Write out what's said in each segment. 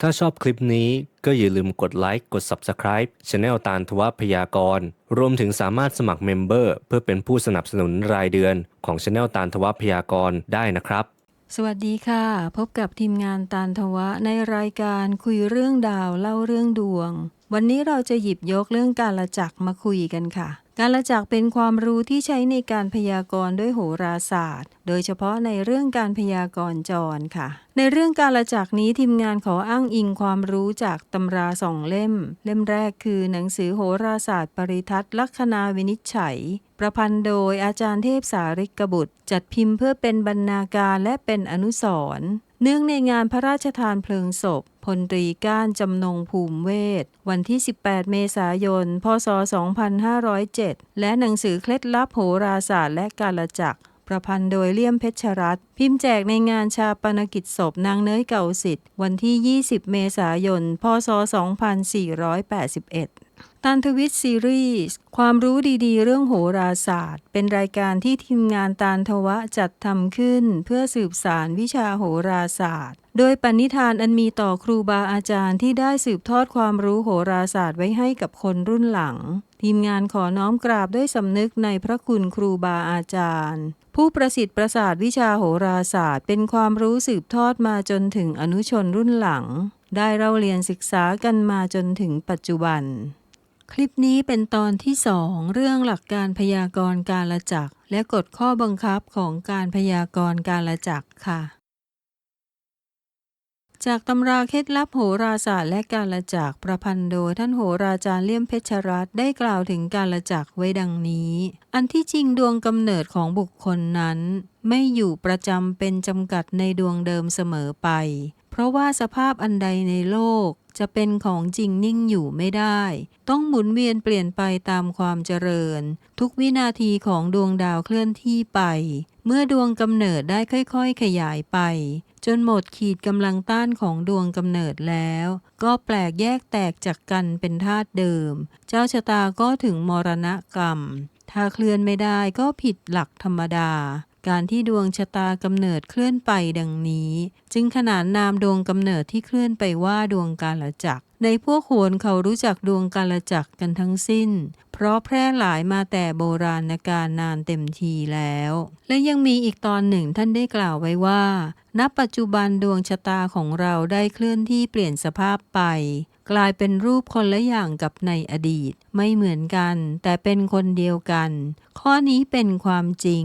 ถ้าชอบคลิปนี้ก็อย่าลืมกดไลค์ กด Subscribe Channel ตาลทวพยากร รวมถึงสามารถสมัครเมมเบอร์เพื่อเป็นผู้สนับสนุนรายเดือนของ Channel ตาลทวพยากรได้นะครับ สวัสดีค่ะ พบกับทีมงานตาลทวะในรายการคุยเรื่องดาวเล่าเรื่องดวง วันนี้เราจะหยิบยกเรื่องการละจักรมาคุยกันค่ะ การละจักเป็นความรู้ที่ใช้ในการพยากรณ์ด้วยโหราศาสตร์ โดยเฉพาะในเรื่องการพยากรณ์จรค่ะ ในเรื่องการละจักนี้ทีมงานขออ้างอิงความรู้จากตำราสองเล่ม เล่มแรกคือหนังสือโหราศาสตร์ ปริทัศลัคนาวินิจฉัย ประพันธ์โดยอาจารย์เทพสาริกบุตร จัดพิมพ์เพื่อเป็นบรรณาการและเป็นอนุสรณ์ เนื่องในงานพระราชทานเพลิงศพพลตรีก้านจำนงภูมิเวทวันที่ 18 เมษายน พศ 2507 และหนังสือเคล็ดลับโหราศาสตร์และการลจักร ประพันธ์โดยเลี่ยมเพชรรัตน์พิมพ์แจกในงานชาปนกิจศพนางเนยเก่าสิทธิ์วันที่ 20 เมษายน พศ 2481 ตันทวิทย์ซีรีส์ความรู้ดีๆ เรื่องโหราศาสตร์ เป็นรายการที่ทีมงานตาลทวะจัดทำขึ้น เพื่อสืบสารวิชาโหราศาสตร์ โดยปณิธานอันมีต่อครูบาอาจารย์ที่ได้สืบทอดความรู้โหราศาสตร์ไว้ให้กับคนรุ่นหลัง ทีมงานขอน้อมกราบด้วยสำนึกในพระคุณครูบาอาจารย์ ผู้ประสิทธิ์ประสาทวิชาโหราศาสตร์ เป็นความรู้สืบทอดมาจนถึงอนุชนรุ่นหลัง ได้เราเรียนศึกษากันมาจนถึงปัจจุบัน คลิปนี้เป็นตอนที่สองเรื่องหลักการพยากรณ์การละจักและกฎข้อบังคับของการพยากรณ์การละจักค่ะ จากตำราเคล็ดลับโหราศาสตร์และการละจักประพันธ์โดยท่านโหราจารย์เลี่ยมเพชรรัตน์ได้กล่าวถึงการละจักไว้ดังนี้ อันที่จริงดวงกำเนิดของบุคคลนั้น ไม่อยู่ประจำเป็นจำกัดในดวงเดิมเสมอไป เพราะว่าสภาพอันใดในโลก จะเป็นของจริงนิ่งอยู่ไม่ได้ ต้องหมุนเวียนเปลี่ยนไปตามความเจริญ ทุกวินาทีของดวงดาวเคลื่อนที่ไป เมื่อดวงกำเนิดได้ค่อยๆ ขยายไป จนหมดขีดกำลังต้านของดวงกำเนิดแล้ว ก็แปลกแยกแตกจากกันเป็นธาตุเดิม เจ้าชะตาก็ถึงมรณกรรม ถ้าเคลื่อนไม่ได้ก็ผิดหลักธรรมดา การที่ดวงชะตากำเนิดเคลื่อนไปดังนี้ จึงขนานนามดวงกำเนิดที่เคลื่อนไปว่าดวงกาลจักรในพวกโหรเขารู้จักดวงกาลจักรกันทั้งสิ้น เพราะแพร่หลายมาแต่โบราณกาลนานเต็มทีแล้ว และยังมีอีกตอนหนึ่งท่านได้กล่าวไว้ว่า ณ ปัจจุบันดวงชะตาของเราได้เคลื่อนที่เปลี่ยนสภาพไป กลายเป็นรูปคนละอย่างกับในอดีต ไม่เหมือนกัน แต่เป็นคนเดียวกัน ข้อนี้เป็นความจริง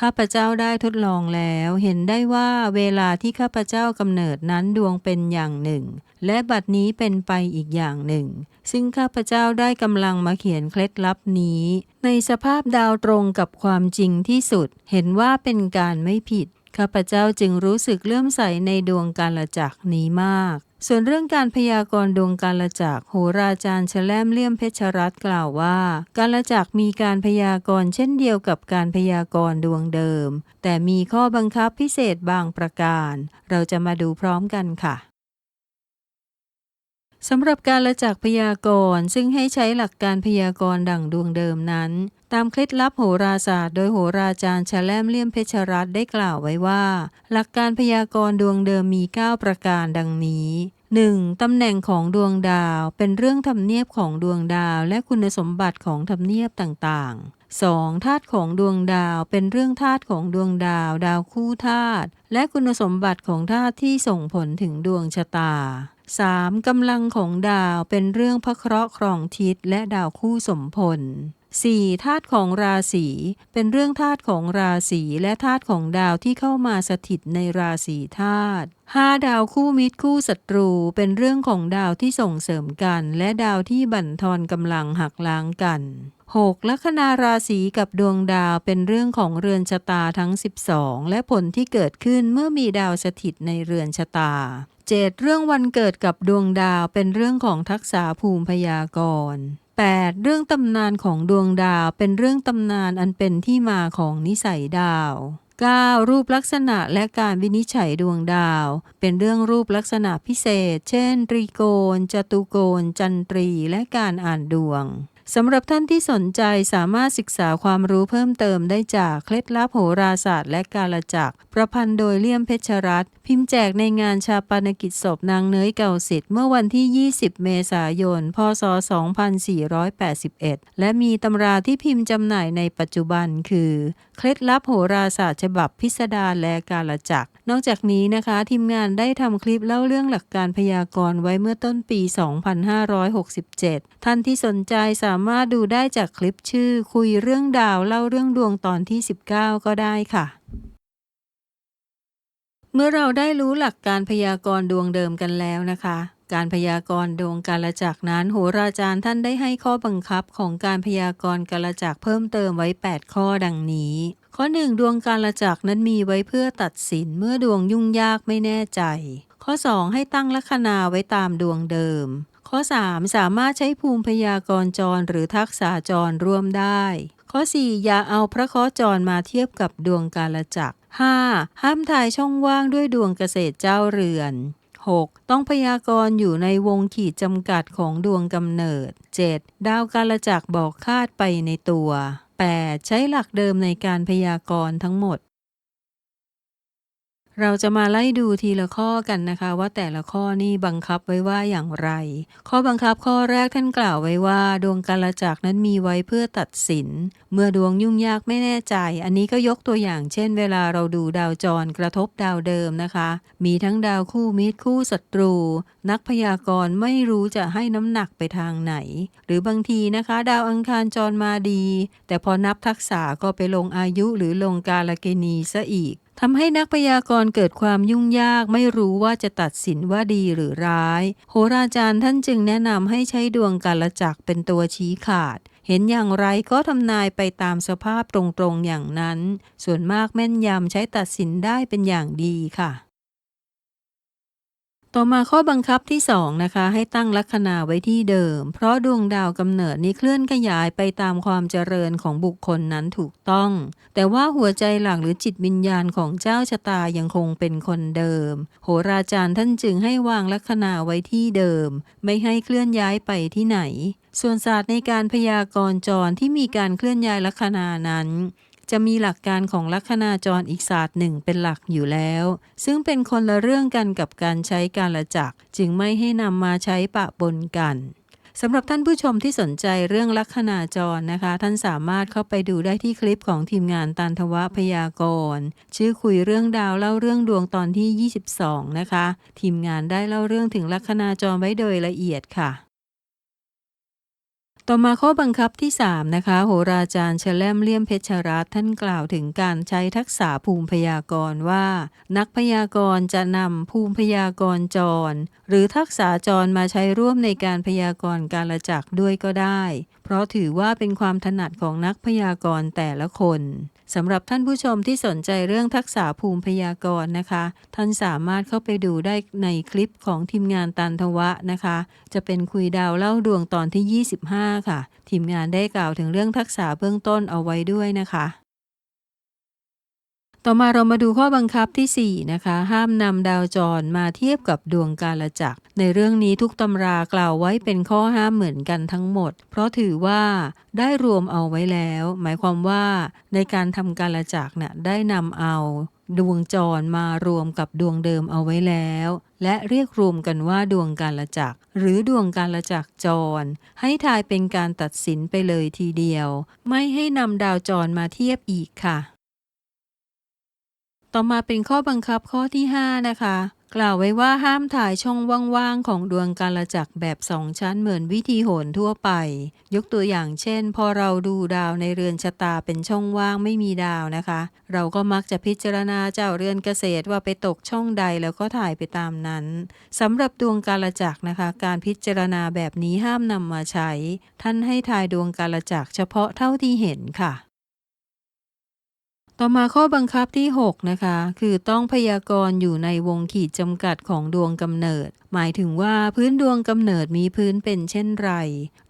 ข้าพเจ้าได้ทดลองแล้ว เห็นได้ว่าเวลาที่ข้าพเจ้ากำเนิดนั้นดวงเป็นอย่างหนึ่ง และบัดนี้เป็นไปอีกอย่างหนึ่ง ซึ่งข้าพเจ้าได้กำลังมาเขียนเคล็ดลับนี้ ในสภาพดาวตรงกับความจริงที่สุด เห็นว่าเป็นการไม่ผิด ข้าพเจ้าจึงรู้สึกเลื่อมใสในดวงกาลจักนี้มาก ส่วนเรื่องการพยากรณ์ดวงกาลจักโหราจารย์แลมเลี่ยมเพชรรัตกล่าวว่า กาลจักมีการพยากรณ์เช่นเดียวกับการพยากรณ์ดวงเดิม แต่มีข้อบังคับพิเศษบางประการ เราจะมาดูพร้อมกันค่ะสำหรับการละจักพยากรณ์ซึ่งให้ใช้หลักการพยากรณ์ดั่งดวงเดิมนั้น ตามเคล็ดลับโหราศาสตร์โดยโหราจารย์ชาแลมเลี่ยมเพชรรัตน์ได้กล่าวไว้ว่า หลักการพยากรณ์ดวงเดิมมี 9 ประการดังนี้ 1. ตำแหน่งของดวงดาวเป็นเรื่องทำเนียบของดวงดาวและคุณสมบัติของทำเนียบต่างๆ 2. ธาตุของดวงดาวเป็นเรื่องธาตุของดวงดาว ดาวคู่ธาตุและคุณสมบัติของธาตุที่ส่งผลถึงดวงชะตา 3. กำลังของดาวเป็นเรื่องพระเคราะห์ครองทิศและดาวคู่สมพล 4. ธาตุของราศีเป็นเรื่องธาตุของราศีและธาตุของดาวที่เข้ามาสถิตในราศีธาตุ 5. ดาวคู่มิตรคู่ศัตรูเป็นเรื่องของดาวที่ส่งเสริมกัน และดาวที่บั่นทอนกำลังหักล้างกัน 6. ลัคนาราศีกับดวงดาวเป็นเรื่องของเรือนชะตาทั้ง 12 และผลที่เกิดขึ้นเมื่อมีดาวสถิตในเรือนชะตา 7. เรื่องวันเกิดกับดวงดาวเป็นเรื่องของทักษะภูมิพยากรณ์ 8. เรื่องตำนานของดวงดาวเป็นเรื่องตำนานอันเป็นที่มาของนิสัยดาว 9. รูปลักษณะและการวินิจฉัยดวงดาว เป็นเรื่องรูปลักษณะพิเศษ เช่น ตรีโกณจตุโกณจันตรี และการอ่านดวง สำหรับท่านที่สนใจสามารถศึกษาความรู้เพิ่มเติมได้จากเคล็ดลับโหราศาสตร์และกาลจักรประพันธ์โดยเลี่ยมเพชรรัตน์พิมพ์แจกในงานชาปนกิจศพนางเนยเก่าสิทธิ์เมื่อวันที่ 20 เมษายน พศ 2481 และมีตำราที่พิมพ์จำหน่ายในปัจจุบันคือ เคล็ดลับโหราศาสตร์ฉบับพิสดารและกาลจักรนอกจากนี้นะคะทีมงานได้ทำคลิปเล่าเรื่องหลักการพยากรณ์ไว้เมื่อต้นปี 2567 ท่านที่สนใจสาามารถดูได้จากคลิปชื่อคุยเรื่องดาวเล่าเรื่องดวงตอนที่ 19 ก็ได้ค่ะ เมื่อเราได้รู้หลักการพยากรณ์ดวงเดิมกันแล้วนะคะ การพยากรณ์ดวงกาลจักรนั้นโหราจารย์ท่านได้ให้ข้อบังคับของการพยากรณ์กาลจักรเพิ่มเติมไว้ 8 ข้อดังนี้ข้อ 1 ดวงกาลจักรนั้นมีไว้เพื่อตัดสินเมื่อดวงยุ่งยากไม่แน่ใจ ข้อ 2 ให้ตั้งลัคนาไว้ตามดวงเดิม ข้อ 3 สามารถใช้ภูมิพยากรณ์จรหรือทักษะจรร่วมได้ ข้อ 4 อย่าเอาพระเคราะห์จรมาเทียบกับดวงกาลจักร 5. ห้ามทายช่องว่างด้วยดวงเกษตรเจ้าเรือน 6. ต้องพยากรณ์อยู่ในวงขีดจำกัดของดวงกำเนิด 7. ดาวกาลจักรบอกคาดไปในตัว 8. ใช้หลักเดิมในการพยากรณ์ทั้งหมด เราจะมาไล่ดูทีละข้อกันนะคะ ว่าแต่ละข้อนี่บังคับไว้ว่าอย่างไร ข้อบังคับข้อแรกท่านกล่าวไว้ว่า ดวงกาลจักรนั้นมีไว้เพื่อตัดสิน เมื่อดวงยุ่งยากไม่แน่ใจ อันนี้ก็ยกตัวอย่าง เช่น เวลาเราดูดาวจรกระทบดาวเดิมนะคะ มีทั้งดาวคู่มิตรคู่ศัตรู นักพยากรณ์ไม่รู้จะให้น้ำหนักไปทางไหน หรือบางทีนะคะ ดาวอังคารจรมาดี แต่พอนับทักษะก็ไปลงอายุหรือลงกาลเกณีซะอีก ทำให้นักพยากรณ์เกิดความยุ่งยากไม่รู้ว่าจะตัดสินว่าดีหรือร้าย โหราจารย์ท่านจึงแนะนำให้ใช้ดวงกาลจักรเป็นตัวชี้ขาด เห็นอย่างไรก็ทำนายไปตามสภาพตรงๆอย่างนั้น ส่วนมากแม่นยำใช้ตัดสินได้เป็นอย่างดีค่ะ ต่อมาข้อบังคับที่2นะคะให้ตั้งลัคนาไว้ที่เดิม เพราะดวงดาวกำเนิดนี้เคลื่อนขยายไปตามความเจริญของบุคคลนั้นถูกต้อง แต่ว่าหัวใจหลักหรือจิตวิญญาณของเจ้าชะตายังคงเป็นคนเดิม โหราจารย์ท่านจึงให้วางลัคนาไว้ที่เดิม ไม่ให้เคลื่อนย้ายไปที่ไหน ส่วนศาสตร์ในการพยากรณ์จรที่มีการเคลื่อนย้ายลัคนานั้น จะมีหลักการของลัคนาจรอีกศาสตร์หนึ่งเป็นหลักอยู่แล้ว ซึ่งเป็นคนละเรื่องกันกับการใช้การละจักจึงไม่ให้นำมาใช้ปะปนกันสำหรับท่านผู้ชมที่สนใจเรื่องลัคนาจรนะคะ ท่านสามารถเข้าไปดูได้ที่คลิปของทีมงานตันทวะพยากรณ์ชื่อคุยเรื่องดาวเล่าเรื่องดวงตอนที่ 22 นะคะ ทีมงานได้เล่าเรื่องถึงลัคนาจรไว้โดยละเอียดค่ะ ต่อมาข้อบังคับที่ 3 นะคะ โหราจารย์เชลมเลี่ยมเพชรรัตท่านกล่าวถึงการใช้ทักษะภูมิพยากรณ์ว่า นักพยากรณ์จะนำภูมิพยากรณ์จร หรือทักษะจรมาใช้ร่วมในการพยากรณ์การละจักด้วยก็ได้ เพราะถือว่าเป็นความถนัดของนักพยากรณ์แต่ละคน สำหรับท่านผู้ชมที่สนใจเรื่องทักษะภูมิพยากรณ์นะคะ ท่านสามารถเข้าไปดูได้ในคลิปของทีมงานตันทวะนะคะ จะเป็นคุยดาวเล่าดวงตอนที่ 25 ค่ะ ทีมงานได้กล่าวถึงเรื่องทักษะเบื้องต้นเอาไว้ด้วยนะคะ ต่อมาเรามาดูข้อบังคับที่ 4 นะคะ ห้ามนำดาวจรมาเทียบกับดวงกาลจักร ในเรื่องนี้ทุกตำรากล่าวไว้เป็นข้อห้ามเหมือนกันทั้งหมด เพราะถือว่าได้รวมเอาไว้แล้ว หมายความว่าในการทำกาลจักรเนี่ยได้นำเอาดวงจรมารวมกับดวงเดิมเอาไว้แล้ว และเรียกรวมกันว่าดวงกาลจักร หรือดวงกาลจักรจร ให้ทายเป็นการตัดสินไปเลยทีเดียว ไม่ให้นำดาวจรมาเทียบอีกค่ะ ต่อมาเป็นข้อบังคับข้อที่ 5 นะคะ กล่าวไว้ว่าห้ามถ่ายช่องว่างๆ ของดวงกาลจักรแบบสองชั้นเหมือนวิธีโหนทั่วไป ยกตัวอย่างเช่น พอเราดูดาวในเรือนชะตาเป็นช่องว่างไม่มีดาวนะคะ เราก็มักจะพิจารณาเจ้าเรือนเกษตรว่าไปตกช่องใดแล้วก็ถ่ายไปตามนั้นสำหรับดวงกาลจักรนะคะ การพิจารณาแบบนี้ห้ามนำมาใช้ ท่านให้ทายดวงกาลจักรเฉพาะเท่าที่เห็นค่ะ ต่อมาข้อบังคับที่ 6 นะคะ คือต้องพยากรณ์อยู่ในวงขีดจำกัดของดวงกำเนิด หมายถึงว่าพื้นดวงกำเนิดมีพื้นเป็นเช่นไร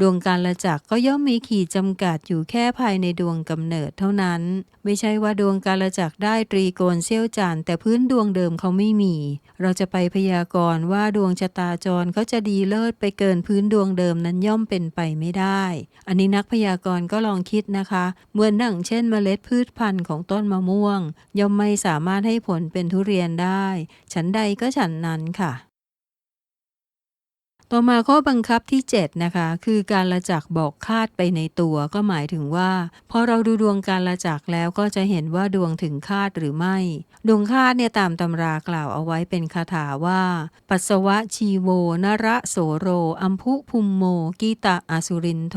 ดวงการละจักรก็ย่อมมีขีดจำกัดอยู่แค่ภายในดวงกำเนิดเท่านั้น ไม่ใช่ว่าดวงการละจักรได้ตรีโกณเซี่ยวจานแต่พื้นดวงเดิมเขาไม่มี เราจะไปพยากรณ์ว่าดวงชะตาจรเขาจะดีเลิศไปเกินพื้นดวงเดิมนั้นย่อมเป็นไปไม่ได้ อันนี้นักพยากรณ์ก็ลองคิดนะคะ เหมือนดั่งเช่นเมล็ดพืชพันธุ์ของต้นมะม่วง ย่อมไม่สามารถให้ผลเป็นทุเรียนได้ ฉันใดก็ฉันนั้นค่ะ ต่อมาข้อบังคับที่7นะคะคือการละจักบอกคาดไปในตัว ก็หมายถึงว่าพอเราดูดวงการละจักแล้วก็จะเห็นว่าดวงถึงคาดหรือไม่ ดวงคาดเนี่ยตามตำรากล่าวเอาไว้เป็นคาถาว่า ปัสสวะชีโวนระโสโร อัมพุพุมโมกีตะอสุรินโท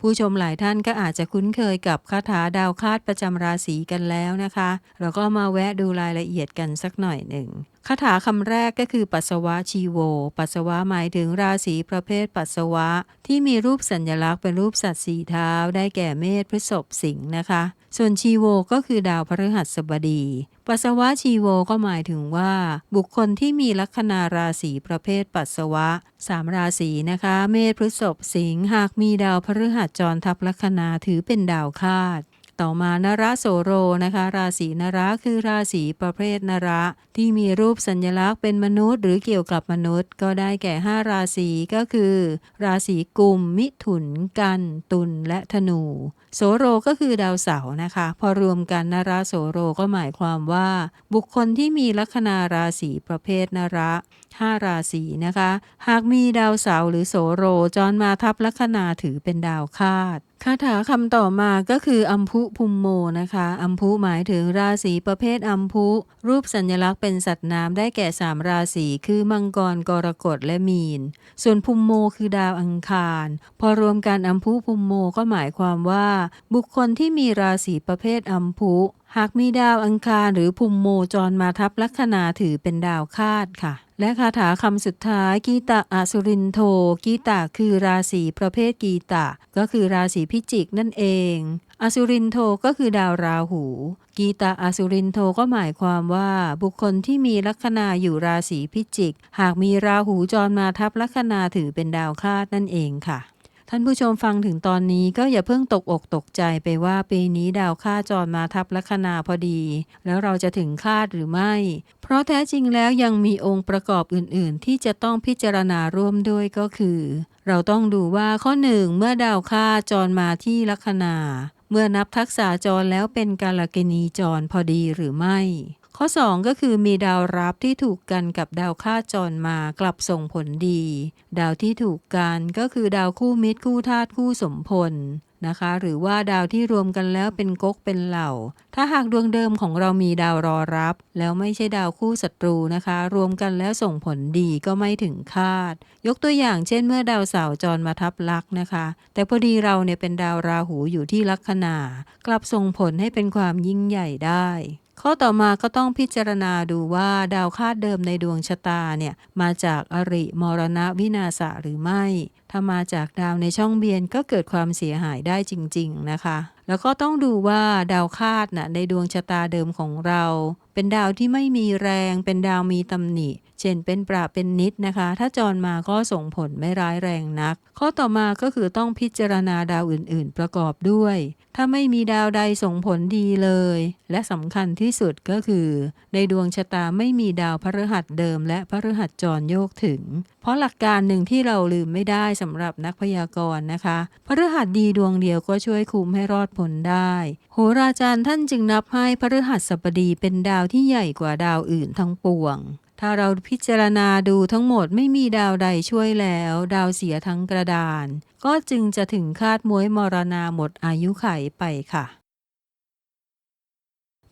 ผู้ชมหลายท่านก็อาจจะคุ้นเคยกับคาถาดาวคาดประจำราศีกันแล้วนะคะ เราก็มาแวะดูรายละเอียดกันสักหน่อยหนึ่ง คาถาคำแรกก็คือปัสสาวะชีโว ปัสสาวะหมายถึงราศีประเภทปัสสาวะ ที่มีรูปสัญลักษณ์เป็นรูปสัตว์สีเท้า ได้แก่เมษพฤษภสิงห์นะคะ ส่วนชีโวก็คือดาวพฤหัสบดี ปัสสาวะชีโวก็หมายถึงว่า บุคคลที่มีลัคนาราศีประเภทปัสสาวะสามราศีนะคะ เมษพฤษภสิงห์หากมีดาวพฤหัสจรทับลัคนาถือเป็นดาวคาด ต่อมานราโสโรนะคะ ราศีนราคือราศีประเภทนระ ที่มีรูปสัญลักษณ์เป็นมนุษย์ หรือเกี่ยวกับมนุษย์ ก็ได้แก่ 5 ราศีก็คือ ราศีกุม มิถุน กัน ตุลและธนู โสโรก็คือดาวเสาร์นะคะ พอรวมกันนราโสโรก็หมายความว่า บุคคลที่มีลัคนาราศีประเภทนระ5ราศีนะคะ หากมีดาวเสาร์หรือโสโรจรมาทับลัคนาถือเป็นดาวคาด คาถาคำต่อมาก็คืออัมพุพุมโมนะคะอัมพุหมายถึงราศีประเภทอัมพุ รูปสัญลักษณ์เป็นสัตว์น้ำได้แก่3ราศีคือมังกรกรกฎและมีน ส่วนพุมโมคือดาวอังคาร พอรวมกันอัมพุพุมโมก็หมายความว่า บุคคลที่มีราศีประเภทอัมพุ หากมีดาวอังคารหรือพุมโมจรมาทับลัคนาถือเป็นดาวคาดค่ะ และคาถาคำสุดท้ายกีตะอสุรินโทกีตะคือราศีประเภทกีตะก็คือราศีพิจิกนั่นเอง อสุรินโทก็คือดาวราหู กีตะอสุรินโทก็หมายความว่า บุคคลที่มีลัคนาอยู่ราศีพิจิก หากมีราหูจรมาทับลัคนาถือเป็นดาวคาดนั่นเองค่ะ ท่านผู้ชมฟังถึงตอนนี้ก็อย่าเพิ่งตกอกตกใจไปว่าปีนี้ดาวคาดจรมาทับลัคนาพอดี แล้วเราจะถึงคาดหรือไม่ เพราะแท้จริงแล้วยังมีองค์ประกอบอื่น ๆ ที่จะต้องพิจารณาร่วมด้วยก็คือ เราต้องดูว่าข้อหนึ่งเมื่อดาวคาดจรมาที่ลัคนา เมื่อนับทักษะจรแล้วเป็นกาลกินีจรพอดีหรือไม่ ข้อ 2 ก็คือมีดาวรับที่ถูกกันกับดาวค่าจรมากลับส่งผลดี ดาวที่ถูกกันก็คือดาวคู่มิตรคู่ธาตุคู่สมพลนะคะ หรือว่าดาวที่รวมกันแล้วเป็นก๊กเป็นเหล่า ถ้าหากดวงเดิมของเรามีดาวรอรับ แล้วไม่ใช่ดาวคู่ศัตรูนะคะ รวมกันแล้วส่งผลดีก็ไม่ถึงคาด ยกตัวอย่างเช่นเมื่อดาวเสาร์จรมาทับลักษ์นะคะ แต่พอดีเราเนี่ยเป็นดาวราหูอยู่ที่ลัคนา กลับส่งผลให้เป็นความยิ่งใหญ่ได้ ข้อต่อมาก็ต้องพิจารณาดูว่าดาวคาดเดิมในดวงชะตาเนี่ยมาจากอริมรณะวินาศะหรือไม่ ถ้ามาจากดาวในช่องเบียนก็เกิดความเสียหายได้จริง ๆ นะคะ แล้วก็ต้องดูว่าดาวคาดนะในดวงชะตาเดิมของเรา เป็นดาวที่ไม่มีแรง เป็นดาวมีตำหนิ เช่นเป็นปราเป็นนิดนะคะ ถ้าจรมาก็ส่งผลไม่ร้ายแรงนัก ข้อต่อมาก็คือต้องพิจารณาดาวอื่น ๆ ประกอบด้วย ถ้าไม่มีดาวใดส่งผลดีเลย และสำคัญที่สุดก็คือ ในดวงชะตาไม่มีดาวพฤหัสเดิม และพฤหัสจรโยกถึง เพราะหลักการหนึ่งที่เราลืมไม่ได้สำหรับนักพยากรณ์นะคะพฤหัสดีดวงเดียวก็ช่วยคุมให้รอดพ้นได้โหราจารย์ท่านจึงนับให้พฤหัสบดีเป็นดาวที่ใหญ่กว่าดาวอื่นทั้งปวง ถ้าเราพิจารณาดูทั้งหมดไม่มีดาวใดช่วยแล้ว ดาวเสียทั้งกระดาน ก็จึงจะถึงคาดมวยมรณาหมดอายุไขไปค่ะ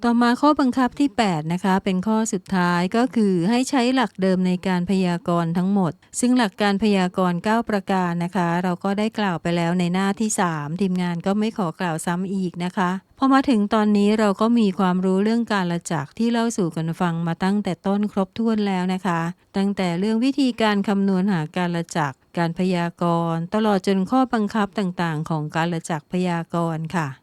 ต่อมาข้อบังคับที่ 8 นะคะ เป็นข้อสุดท้ายก็คือให้ใช้หลักเดิมในการพยากรณ์ทั้งหมด ซึ่งหลักการพยากรณ์ 9 ประการนะคะ เราก็ได้กล่าวไปแล้วในหน้าที่ 3 ทีมงานก็ไม่ขอกล่าวซ้ำอีกนะคะพอมาถึงตอนนี้เราก็มีความรู้เรื่องการละจักรที่เล่าสู่กันฟังมาตั้งแต่ต้นครบถ้วนแล้วนะคะ ตั้งแต่เรื่องวิธีการคำนวณหาการละจักรการพยากรณ์ ตลอดจนข้อบังคับต่างๆ ของการละจักรพยากรณ์ค่ะ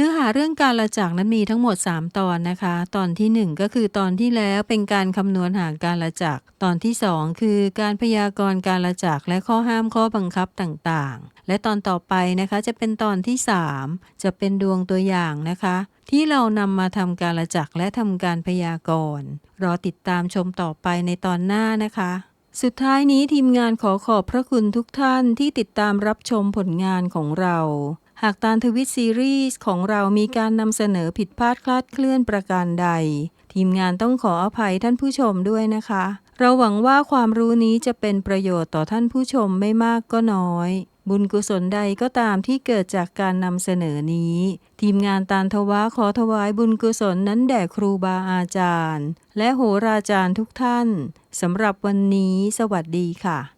เนื้อหาเรื่องการละจักรนั้นมีทั้งหมด 3 ตอนนะคะ ตอนทีหนึ่1 ก็คือตอนที่แล้วเป็นการคำนวณหาการละจักรตอนที่ 2 คือการพยากรณ์การละจักรและข้อห้ามข้อบังคับต่างๆ และตอนต่อไปนะคะจะเป็นตอนที่ 3 จะเป็นดวงตัวอย่างนะคะ ที่เรานำมาทำการละจักรและทำการพยากรณ์รอติดตามชมต่อไปในตอนหน้านะคะสุดท้ายนี้ทีมงานขอขอบพระคุณทุกท่านที่ติดตามรับชมผลงานของเรา หากตานทวิตซีรีส์ของเรามีการนำเสนอผิดพลาดคลาดเคลื่อนประการใด ทีมงานต้องขออภัยท่านผู้ชมด้วยนะคะ เราหวังว่าความรู้นี้จะเป็นประโยชน์ต่อท่านผู้ชมไม่มากก็น้อย บุญกุศลใดก็ตามที่เกิดจากการนำเสนอนี้ ทีมงานตานทวะขอถวายบุญกุศลนั้นแด่ครูบาอาจารย์ และโหราจารย์ทุกท่านสำหรับวันนี้ สวัสดีค่ะ